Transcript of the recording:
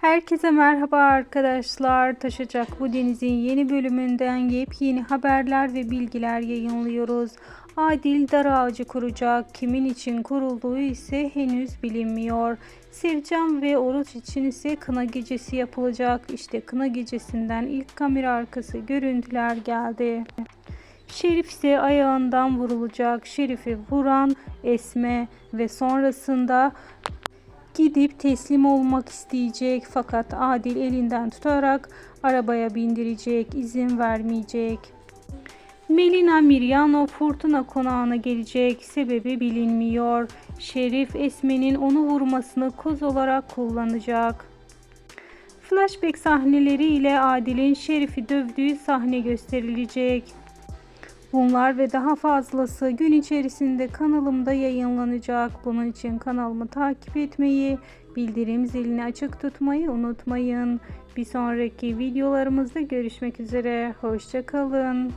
Herkese merhaba arkadaşlar. Taşacak bu denizin yeni bölümünden yepyeni haberler ve bilgiler yayınlıyoruz. Adil dar ağacı kuracak. Kimin için kurulduğu ise henüz bilinmiyor. Sevcan ve Oruç için ise kına gecesi yapılacak. İşte kına gecesinden ilk kamera arkası görüntüler geldi. Şerif ise ayağından vurulacak. Şerif'i vuran Esme ve sonrasında gidip teslim olmak isteyecek fakat Adil elinden tutarak arabaya bindirecek, izin vermeyecek. Melina Miryano fırtına konağına gelecek, sebebi bilinmiyor. Şerif Esme'nin onu vurmasını koz olarak kullanacak. Flashback sahneleri ile Adil'in Şerif'i dövdüğü sahne gösterilecek. Bunlar ve daha fazlası gün içerisinde kanalımda yayınlanacak. Bunun için kanalımı takip etmeyi, bildirim zilini açık tutmayı unutmayın. Bir sonraki videolarımızda görüşmek üzere. Hoşçakalın.